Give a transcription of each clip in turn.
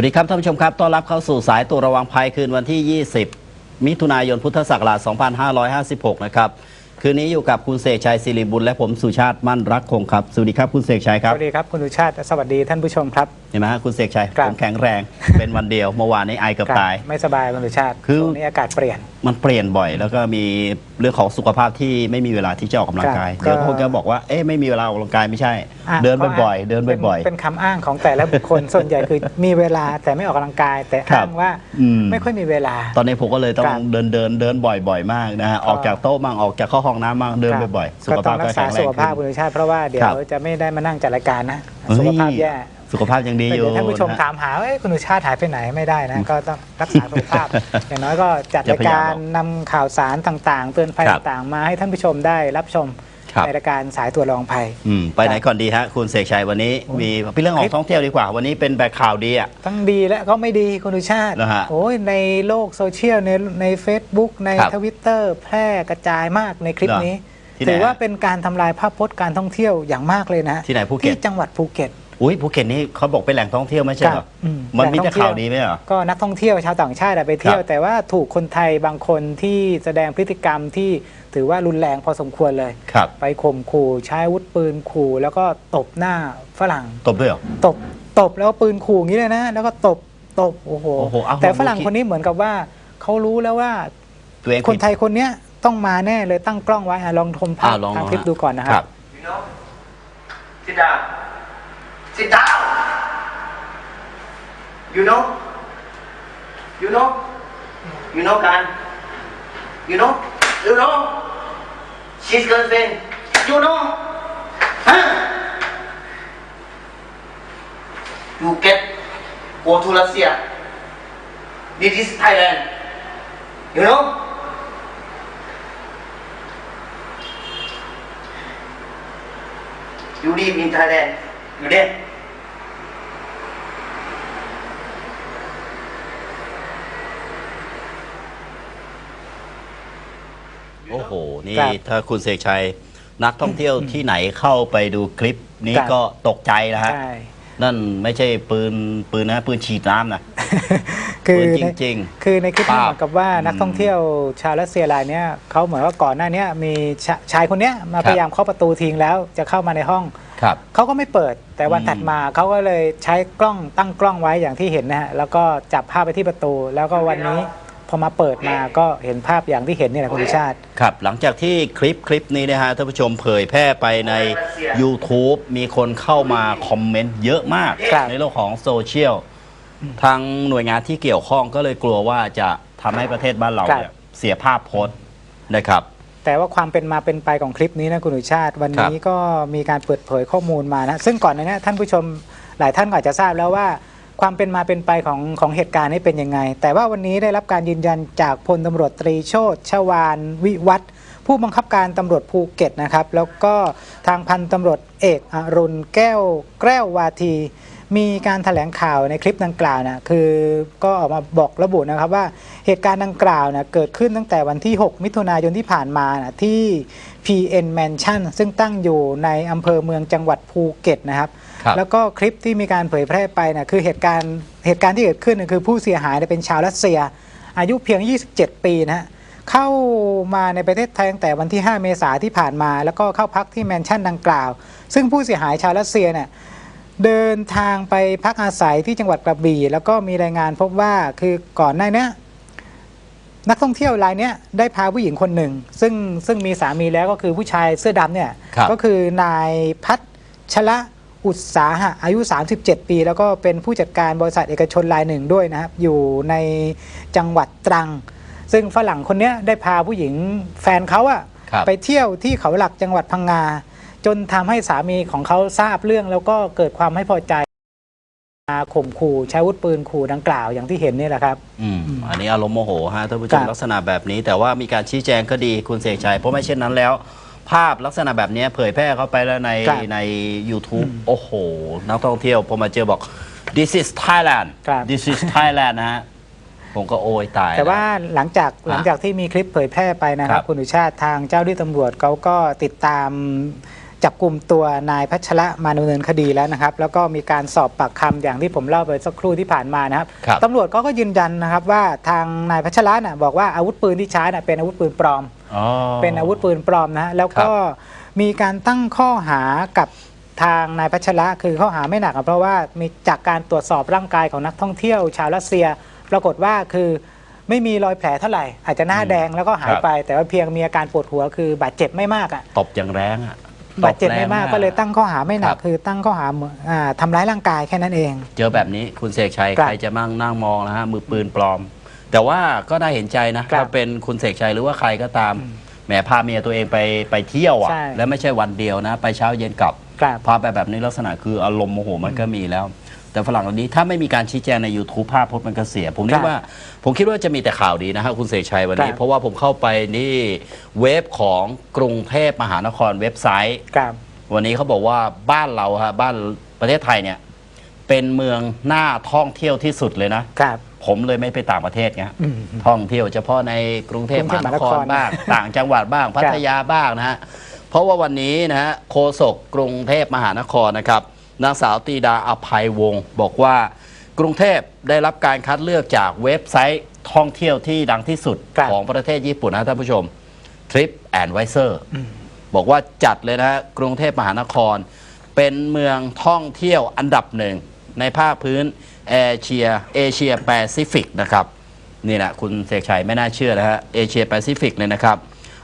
วัสดีครับท่านผู้ชมครับต้อนรับเข้าสู่สายตัวระวังภัยคืนวันที่ 20 มิถุนายนพุทธศักราช 2556 นะครับ คืนนี้อยู่กับคุณเสกชัยศิริบุญและผมสุชาติมั่นรักคงครับ สวัสดีครับคุณเสกชัยคสรับวัสดีครับคุณสุชาติ สวัสดีท่านผู้ชมครับ เห็นไหมฮะคุณเสกชัยครับ ผมแข็งแรง เป็นวันเดียวเมื่อวานนี้ไอเกือบครับตาย ไม่สบายคุณสุชาติคือ ช่วงนี้อากาศเปลี่ยน มันเปลี่ยนบ่อย แล้วก็มีเรื่องของสุขภาพที่ไม่มีเวลาที่จะออกกำลังกาย ครับเดี๋ยวก็คงจะบอกว่าเอ๊ะไม่มีเวลาออกกำลังกายไม่ใช่อะเดินพราะบ่อยๆ เดินป็บ่อยเป็นคำอ้างของแต่ละบุคคล ส่วนใหญ่คือมีเวลาแต่ไม่ออกกำลังกาย แต่ครับอ้างว่าอืม ไม่ค่อยมีเวลาตอนนี้ผมก็เลยต้อครังบเดินเดินเดินบ่อยๆ มากนะฮะออกจากโต๊ะมั่งออกจากเข้าห้องน้ำมั่งเดินครับบ่อยๆสุก็ขต้อภางพรัก็กษาแข็งแรสุงขภาพขึ้คุณนสุชาติเพราะว่าเดี๋ยครัวบจะไม่ได้มานั่งจัดรายการนะเฮ้ย สุขภาพแย่สุขภาพยังดีอเดี๋ยู่ยวท่านผู้ชมนะ ถามหาว่าเอ้ยคุณสุชาติหายไปไหนไม่ได้นะก็ต้องรักษาสุขภาพ อย่างน้อยก็จัดอย่ารายพยายามการหรอกนำข่าวสารต่างๆ เตือนภัยครับ ต่างๆมาให้ท่านผู้ชมได้รับชมครับ ในรายการสายตัวรองภัยอืมไปไหนก่อนดีฮะคุณเสกชัยวันนี้ มีพี่เรื่องของท่องเที่ยวดีกว่า วันนี้เป็นแบบข่าวดีอะทั้งดีและก็ไม่ดีคุณดุชาตินะฮะโอ้ยในโลกโซเชียลในใน Facebook ในครับทวิตเตอร์แพร่กระจายมากในคลิปนี้ที่ไหนถือว่าฮะเป็นการทำลายภาพพจน์การท่องเที่ยวอย่างมากเลยนะที่ไหนภูเก็ตที่จังหวัดภูเก็ตอุ้ยภูเก็ตนี่เขาบอกเป็นแหล่งท่องเที่ยวไม่ใช่เหรอครับอืมมันมีแหล่แต่งท่องเที่ยวข่าวดีไหมเหรอ ก็นักท่องเที่ยวชาวต่างชาติอะไปเที่ยวครับแต่ว่าถูกคนไทยบางคนที่แสดงพฤติกรรมที่ ถือว่ารุนแรงพอสมควรเลย ครับ ไปข่มขู่ใช้อาวุธปืนขู่แล้วก็ตบหน้าฝรั่ง ตบด้วยเหรอ ตบตบแล้วก็ปืนขู่อย่างนี้เลยนะ แล้วก็ตบตบโอ้โหโอ้โหเอาแต่ผมฝรั่งดูคลิปคนนี้เหมือนกับว่าเขารู้แล้วว่าตัวเองคนผิดไทยคนเนี้ยต้องมาแน่เลยตั้งกล้องไว้อะลองชมภาพอะลองทางลองคลิปฮะ ดูก่อนนะคครัรับ บ You know? Sit down. Sit down. You know? You know? You know, Khan? You know? You know? She's girlfriend. You know? Huh? You get go to Russia. This is Thailand. You know? You live in Thailand. You there? โอ้โห นี่ครับถ้าคุณเสกชัย นักท่องเที่ยวที่ไหนเข้าไปดูคลิปนี้ครับ ก็ตกใจนะฮะ ใช่ นั่นไม่ใช่ปืนปืนนะปืนฉีดน้ำนะ คือปืนในจริง คือในคลิปนี้ป้าบเหมือนกับว่านักท่องเที่ยวชาวรัสเซียรายเนี้ยเขาเหมือนว่าก่อนหน้าเนี้ยมีชาชายคนเนี้ยมาครับ พยายามเคาะประตูทิ้งแล้วจะเข้ามาในห้องครับ เขาก็ไม่เปิดแต่วันอืม ถัดมาเขาก็เลยใช้กล้องตั้งกล้องไว้อย่างที่เห็นนะฮะแล้วก็จับภาพไปที่ประตู แล้วก็วันนี้ พอมาเปิดมาก็เห็นภาพอย่างที่เห็นเนี่ยแหละคุณวิชาติ ครับ หลังจากที่คลิปคลิปนี้นะฮะท่านผู้ชมเผยแพร่ไปใน YouTube มีคนเข้ามาคอมเมนต์เยอะมาก ครับ ในโลกของโซเชียลทางหน่วยงานที่เกี่ยวข้องก็เลยกลัวว่าจะทำให้ประเทศบ้านเราเนี่ยเสียภาพพจน์นะครับ แต่ว่าความเป็นมาเป็นไปของคลิปนี้นะคุณวิชาติ วันนี้ก็มีการเปิดเผยข้อมูลมานะ ซึ่งก่อนหน้านี้ท่านผู้ชมหลายท่านก็อาจจะทราบแล้วว่า ความเป็นมาเป็นไปของของเหตุการณ์นี้เป็นยังไง แต่ว่าวันนี้ได้รับการยืนยันจากพลตำรวจตรีโชตชวานวิวัฒผู้บังคับการตำรวจภูเก็ตนะครับ แล้วก็ทางพันตำรวจเอกอรุณแก้วแก้ววาทีมีการถแถลงข่าวในคลิปดังกล่าวนะคือก็ออกมาบอกระบุนะครับว่าเหตุการณ์ดังกล่าวนะเกิดขึ้นตั้งแต่วันที่ 6 มิถุนายนที่ผ่านมานะที่ PN Mansion ซึ่งตั้งอยู่ในอำเภอเมืองจังหวัดภูเก็ตนะครับ แล้วก็คลิปที่มีการเผยแพร่ไปนะคือเหตุการณ์เหตุการณ์ที่เกิดขึ้นนะคือผู้เสียหายเนี่ยเป็นชาวรัสเซีย อายุเพียง 27 ปีนะฮะเข้ามาในประเทศไทยตั้งแต่วันที่ 5 เมษายนที่ผ่านมา แล้วก็เข้าพักที่แมนชั่นดังกล่าว ซึ่งผู้เสียหายชาวรัสเซียเนี่ยเดินทางไปพักอาศัยที่จังหวัดกระบี่ แล้วก็มีรายงานพบว่าคือก่อนหน้าเนี้ยนักท่องเที่ยวรายเนี้ยได้พาผู้หญิงคนหนึ่ง ซึ่งซึ่งมีสามีแล้วก็คือผู้ชายเสื้อดำเนี่ยครับก็คือนายพัชระ อุตสาหะอายุ 37 ปี แล้วก็เป็นผู้จัดการบริษัทเอกชนรายหนึ่งด้วยนะครับ อยู่ในจังหวัดตรัง ซึ่งฝรั่งคนเนี้ยได้พาผู้หญิงแฟนเขาอะครับไปเที่ยวที่เขาหลักจังหวัดพังงา จนทำให้สามีของเขาทราบเรื่องแล้วก็เกิดความไม่พอใจมาข่มขู่ใช้อาวุธปืนขู่ดังกล่าวอย่างที่เห็นนี่แหละครับอืมอันนี้อารมณ์โมโหฮะท่านผู้ชครัมบลักษณะแบบนี้ แต่ว่ามีการชี้แจงก็ดีคุณเสกชัยเพราะไม่เช่นนั้นแล้ว ภาพลักษณะแบบนี้เผยแพร่เข้าไปแล้วในครับใน YouTube โอ้โห นักท่องเที่ยวพอมาเจอบอก this is Thailand ครับ this is Thailand นะฮะ ผมก็โอยตายแต่ว่าล้ หลังจากหลังจากที่มีคลิปเผยแพร่ไปนะคครัรับบ คุณอุชาติทางเจ้าที่ตำรวจเขาก็ติดตาม จับกลุ่มตัวนายพัชระมาดำเนินคดีแล้วนะครับ แล้วก็มีการสอบปากคำอย่างที่ผมเล่าไปสักครู่ที่ผ่านมานะครับครับตำรวจก็ก็ยืนยันนะครับว่าทางนายพัชระน่ะบอกว่าอาวุธปืนที่ใช้น่ะเป็นอาวุธปืนปลอมอ๋อเป็นอาวุธปืนปลอมนะแล้วก็มีการตั้งข้อหากับทางนายพัชระคือข้อหาไม่หนักอะเพราะว่ามีจากการตรวจสอบร่างกายของนักท่องเที่ยวชาวรัสเซีย ปรากฏว่าคือไม่มีรอยแผลเท่าไหร่ อาจจะหน้าแดงแล้วก็หายไป แต่ว่าเพียงมีอาการปวดหัวคือบาดเจ็บไม่มากอะตบอย่างแรงอะ บาดเจ็บไม่มากตบแรงก็เลยตั้งข้อหาไม่หนัคกรับคือตั้งข้อหาเหมือนอ่าทำร้ายร่างกายแค่นั้นเอง เจอแบบนี้คุณเสกชัยครับใครจะมั่งนั่งมองนะฮะมือปืนปลอม แต่ว่าก็น่าเห็นใจนะครับถ้าเป็นคุณเสกชัยหรือว่าใครก็ตามแหมพาเมียตัวเองไปไปเที่ยวอะใช่แล้วไม่ใช่วันเดียวนะ ไปเช้าเย็นกลับครับพาไปแบบนี้ลักษณะคืออารมณ์โมโหมันก็มีแล้ว แต่ฝรั่งเหล่านี้ถ้าไม่มีการชี้แจงใน YouTube ภาพพจน์มันก็เสีย ผมนึครักบว่า ผมคิดว่าจะมีแต่ข่าวดีนะฮะคุณเสกชัยวันนี้ ครับ เพราะว่าผมเข้าไปนี่เว็บของกรุงเทพมหานครเว็บไซต์ ครับ วันนี้เขาบอกว่าบ้านเราฮะบ้านประเทศไทยเนี่ย เป็นเมืองน่าท่องเที่ยวที่สุดเลยนะ ครับ ผมเลยไม่ไปต่างประเทศไงอืมท่องเที่ยวเฉพาะในกรุงเทพกรุมงเทพหานครมหานครบ้าง ต่างจังหวัดบ้าง พัทยาบ้างนะฮะ เพราะว่าวันนี้นะฮะโฆษกกรุงเทพมหานครนะครับ นางสาวตีดาอภัยวงศ์บอกว่ากรุงเทพได้รับการคัดเลือกจากเว็บไซต์ท่องเที่ยวที่ดังที่สุดครับ ของประเทศญี่ปุ่นนะท่านผู้ชม Trip and w i s e r บอกว่าจัดเลยนะฮะกรุงเทพมหานคร เป็นเมืองท่องเที่ยวอันดับหนึ่ง ในภาคพื้นเอเชียเอเชียแปซิฟิกนะครับ นี่แหละคุณเสกชัยไม่น่าเชื่อนะฮะเอเชียแปซิฟิกเลยนะครับ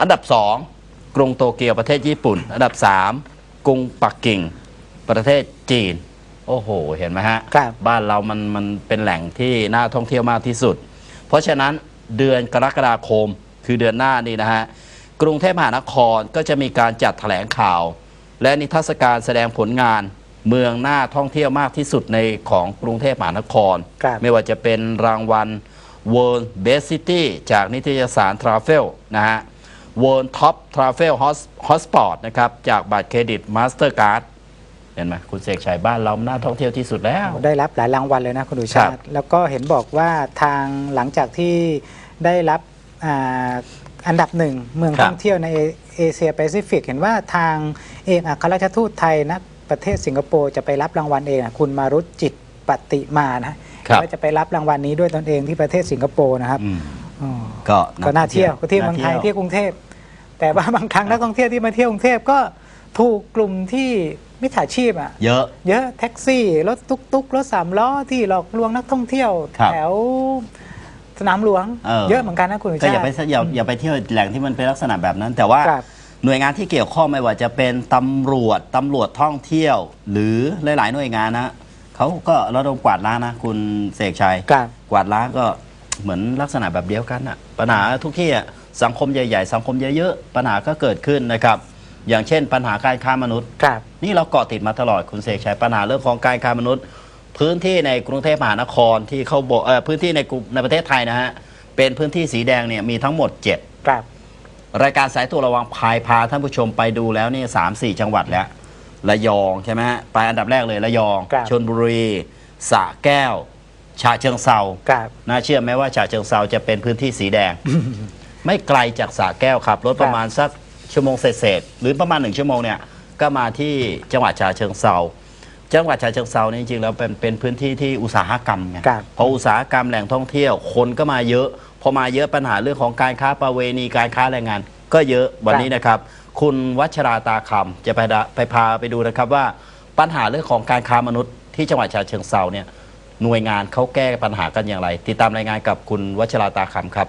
อันดับ 2 กรุงโตเกียวประเทศญี่ปุ่น อันดับ 3 กรุงปักกิ่งประเทศ จีน โอ้โห เห็นไหมฮะครับ บ้านเรามันมันเป็นแหล่งที่น่าท่องเที่ยวมากที่สุด เพราะฉะนั้นเดือนกรกฎาคมคือเดือนหน้านี่นะฮะกรุงเทพมหานครก็จะมีการจัดแถลงข่าว และนิทรรศการแสดงผลงานเมืองน่าท่องเที่ยวมากที่สุดในของกรุงเทพมหานคร ครับ ไม่ว่าจะเป็นรางวัล World Best City จากนิตยสาร Travel นะฮะ World Top Travel Hos- Hotspot นะครับ จากบัตรเครดิต Mastercard เห็นไหมคุณเสกชัยบ้านเราน่าท่องเที่ยวที่สุดแล้ว ได้รับหลายรางวัลเลยนะคุณดุชาครัติบแล้วก็เห็นบอกว่าทางหลังจากที่ได้รับอาอันดับหนึ่งเมืองครับท่องเที่ยวในเอเอเชียแปซิฟิก เห็นว่าทางเอกอัครราชทูตไทยนะประเทศสิงคโปร์จะไปรับรางวัลเองนะคุณมารุตจิตปฏิมานะครับว่าจะไปรับรางวัลนี้ด้วยตนเองที่ประเทศสิงคโปร์นะครับอืมอ๋อก็ก็น่าเที่ยวก็เที่ยวเมืองไทยเที่ยวกรุงเทพแต่ว่าบางครั้งนักท่องเที่ยวที่มาเที่ยวกรุงเทพก็ถูกกลุ่มที่ มิจฉาชีพอะเยอะ เยอะแท็กซี่ รถตุ๊กตุ๊กรถสามล้อที่หลอกลวงนักท่องเที่ยว ครับแถวสนามหลวงเออ เยอะเหมือนกันนะคุณก็ชาอย่าไปติ อย่าอย่าไปเที่ยวแหล่งที่มันเป็นลักษณะแบบนั้น แต่ว่าครับหน่วยงานที่เกี่ยวข้องไม่ว่าจะเป็นตำรวจตำรวจท่องเที่ยว หรือหลาย ๆ หน่วยงานนะเขาก็ระดมกวาดล้างนะ คุณเสกชัยครับ กวาดล้างก็เหมือนลักษณะแบบเดียวกันอะปัญหาทุกที่อะสังคมใหญ่ ๆ สังคมเยอะๆปัญหาก็เกิดขึ้นนะครับ อย่างเช่น ปัญหาการค้ามนุษย์ ครับ นี่เราเกาะติดมาตลอดคุณเสกชัยปัญหาเรื่องของการค้ามนุษย์ พื้นที่ในกรุงเทพมหานครที่เขาบอกเออพื้นที่ในกรุงในประเทศไทยนะฮะเป็นพื้นที่สีแดงเนี่ยมีทั้งหมด7ครับรายการสายตัวระวังภัยพาท่านผู้ชมไปดูแล้วนี่สามสี่จังหวัดแล้วระยองใช่ไหมฮะไปอันดับแรกเลยระยองครับ ชนบุรีสระแก้วฉะเชิงเซา ครับ น่าเชื่อไหมว่าฉะเชิงเซาจะเป็นพื้นที่สีแดง ไม่ไกลจากสระแก้วครับรถประมาณสัก ชั่วโมงเศษๆหรือประมาณหนึ่งชั่วโมงเนี่ยก็มาที่จังหวัดฉะเชิงเซาจังหวัดฉะเชิงเซานี่จริงๆแล้วเป็นเป็นพื้นที่ที่อุตสาหกรรมไงครับพออุตสาหกรรมแหล่งท่องเที่ยว คนก็มาเยอะ พอมาเยอะปัญหาเรื่องของการค้าประเวณีการค้าแรงงาน ก็เยอะวันนี้นะครับ คุณวัชราตาคำจะไปดะไปพาไปดูนะครับว่าปัญหาเรื่องของการค้ามนุษย์ที่จังหวัดฉะเชิงเซาเนี่ยหน่วยงานเขาแก้ปัญหากันอย่างไร ติดตามรายงานกับคุณวัชราตาคำครับ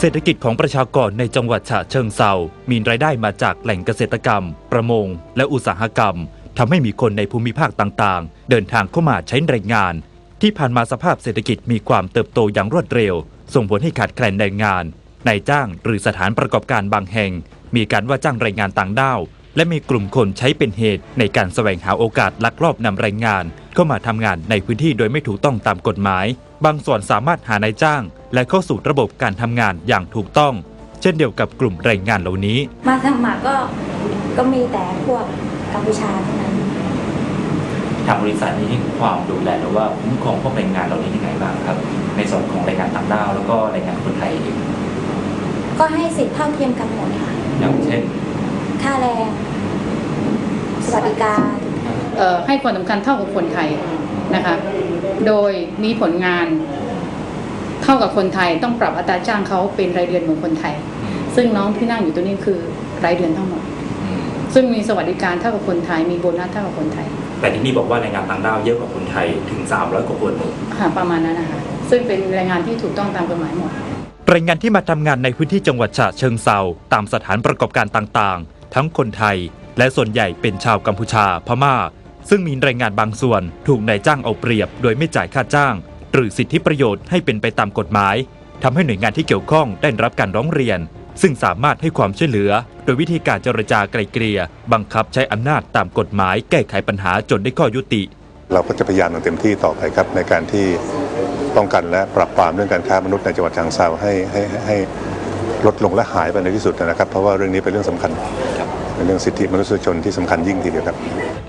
เศรษฐกิจของประชากรในจังหวัดฉะเชิงเซามีรายได้มาจากแหล่งเกษตรกรรม ประมง และอุตสาหกรรมทำให้มีคนในภูมิภาคต่างๆ เดินทางเข้ามาใช้แรงงาน ที่ผ่านมาสภาพเศรษฐกิจมีความเติบโตอย่างรวดเร็ว ส่งผลให้ขาดแคลนแรงงานนายจ้างหรือสถานประกอบการบางแห่ง มีการว่าจ้างแรงงานต่างด้าวและมีกลุ่มคนใช้เป็นเหตุในการแสวงหาโอกาสลักลอบนำแรงงาน เข้ามาทำงานในพื้นที่โดยไม่ถูกต้องตามกฎหมาย บางส่วนสามารถหานายจ้าง และเข้าสู่ระบบการทำงานอย่างถูกต้อง เช่นเดียวกับกลุ่มแรงงานเหล่านี้ มาสมัครก็ก็มีแต่พวกกัมพูชาเท่านั้น ทางบริษัทนี้ให้ความดูแลหรือว่าคุ้มครองพวกแรงงานเหล่านี้ยังไงบ้างครับ ในส่วนของแรงงานต่างด้าวแล้วก็แรงงานคนไทยเองก็ให้สิทธิเท่าเทียมกันหมดค่ะอย่างเช่น ค่าแรง สวัสดิการ เอ่อให้ความสำคัญเท่ากับคนไทยนะคะ โดยมีผลงาน เท่ากับคนไทยต้องปรับอัตราจ้างเขาเป็นรายเดือนเหมือนคนไทย ซึ่งน้องที่นั่งอยู่ตัวนี้คือรายเดือนทั้งหมด ซึ่งมีสวัสดิการเท่ากับคนไทยมีโบนัสเท่ากับคนไทย แต่ที่นี่บอกว่าแรงงานต่างด้าวเยอะกว่าคนไทยถึง 300 กว่าคนค่ะประมาณนั้นนะคะซึ่งเป็นแรงงานที่ถูกต้องตามกฎหมายหมดแรงงานที่มาทำงานในพื้นที่จังหวัดฉะเชิงเซาตามสถานประกอบการต่างๆ ทั้งคนไทย และส่วนใหญ่เป็นชาวกัมพูชาพม่า ซึ่งมีแรงงานบางส่วนถูกนายจ้างเอาเปรียบ โดยไม่จ่ายค่าจ้าง หรือสิทธิประโยชน์ให้เป็นไปตามกฎหมายทำให้หน่วยงานที่เกี่ยวข้องได้รับการร้องเรียน ซึ่งสามารถให้ความช่วยเหลือ โดยวิธีการเจรจาไกลเกลี่ยบังคับใช้อำนาจตามกฎหมาย แก้ไขปัญหาจนได้ข้อยุติ เราก็จะพยายามอย่างเต็มที่ต่อไปครับ ในการที่ป้องกันและปราบปรามเรื่องการค้ามนุษย์ในจังหวัดฉะเชิงเทราให้ให้ให้ให้ลดลงและหายไปในที่สุดนะครับ เพราะว่าเรื่องนี้เป็นเรื่องสำคัญเป็นเรื่องสิทธิมนุษยชนที่สำคัญยิ่งทีเดียวครับ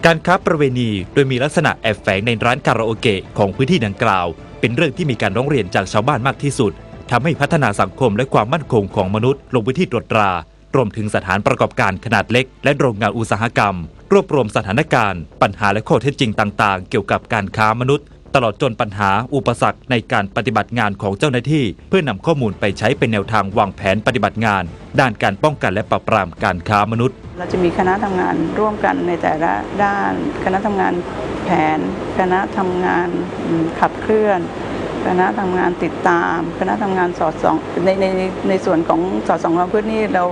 การค้าประเวณีโดยมีลักษณะแอบแฝงในร้านคาราโอเกะของพื้นที่ดังกล่าว เป็นเรื่องที่มีการร้องเรียนจากชาวบ้านมากที่สุดทำให้พัฒนาสังคมและความมั่นคงของมนุษย์ ลงพื้นที่ตรวจตรารวมถึงสถานประกอบการขนาดเล็ก และโรงงานอุตสาหกรรม รวบรวมสถานการณ์ ปัญหาและข้อเท็จจริงต่าง ๆ เกี่ยวกับการค้ามนุษย์ ตลอดจนปัญหาอุปสรรคในการปฏิบัติงานของเจ้าหน้าที่ เพื่อนำข้อมูลไปใช้เป็นแนวทางวางแผนปฏิบัติงาน ด้านการป้องกันและปราบปรามการค้ามนุษย์ เราจะมีคณะทำงานร่วมกันในแต่ละด้าน คณะทำงานแผน คณะทำงานขับเคลื่อน คณะทำงานติดตาม คณะทำงานสอดส่องในในในส่วนของสอดส่องความพืชนี่เรา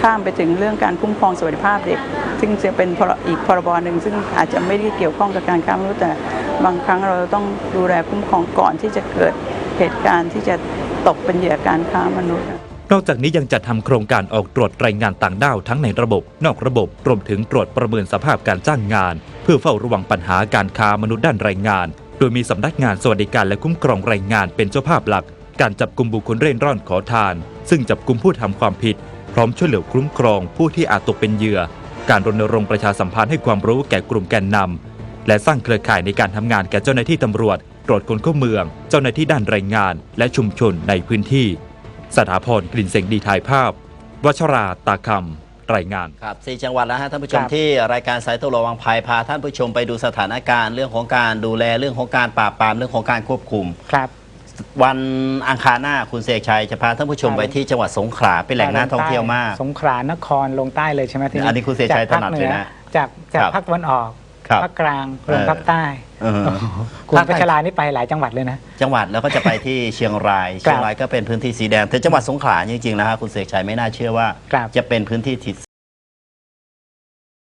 ข้ามไปถึงเรื่องการคุ้มครองสวัสดิภาพเด็ก ซึ่งจะเป็นอีกพรบหนึ่งซึ่งอาจจะไม่ได้เกี่ยวข้องกับการค้ามนุษย์แต่ บางครั้งเราต้องดูแลคุ้มครองก่อนที่จะเกิดเหตุการณ์ที่จะตกเป็นเหยื่อการค้ามนุษย์นอกจากนี้ยังจัดทำโครงการออกตรวจแรงงานต่างด้าวทั้งในระบบ นอกระบบรวมถึงตรวจประเมินสภาพการจ้างงาน เพื่อเฝ้าระวังปัญหาการค้ามนุษย์ด้านแรงงาน โดยมีสำนักงานสวัสดิการและคุ้มครองแรงงานเป็นเจ้าภาพหลัก การจับกลุ่มบุคคลเร่ร่อนขอทาน ซึ่งจับกลุ่มผู้ทำความผิด พร้อมช่วยเหลือคุ้มครองผู้ที่อาจตกเป็นเหยื่อ การรณรงค์ประชาสัมพันธ์ให้ความรู้แก่กลุ่มแกนนำ และสร้างเครือข่ายในการทำงานแก่เจ้าหน้าที่ตำรวจ ตรวจคนเข้าเมือง เจ้าหน้าที่ด้านแรงงาน และชุมชนในพื้นที่ สถาพรกลิ่นเสงดีถ่ายภาพ วัชราตาคำรายงานครับสี่จังหวัดแล้วฮะท่านผู้ชมครับที่รายการสายตัวระวังภัยพาท่านผู้ชมไปดูสถานการณ์เรื่องของการดูแลเรื่องของการปราบปรามเรื่องของการควบคุมครับวันอังคารหน้าคุณเสกชัยจะพาท่านผู้ชมครับไปที่จังหวัดสงขลาเป็นแหล่งน่าท่องเที่ยวมาก สงขลานครลงใต้เลยใช่ไหมทีอันนี้คุณเสกชัยจากภาคถนัดหเลยนะจากจากครับภาคตะวันออก ครับภาคกลางรวมเออภาคใต้เออ คุณพัชรานี่ไปหลายจังหวัดเลยนะ จังหวัดแล้วก็จะไปที่เชียงรายครับเชียงรายก็เป็นพื้นที่สีแดงแต่จังหวัดสงขลาจริงๆนะฮะคุณเสกชัยไม่น่าเชื่อว่า ครับ จะเป็นพื้นที่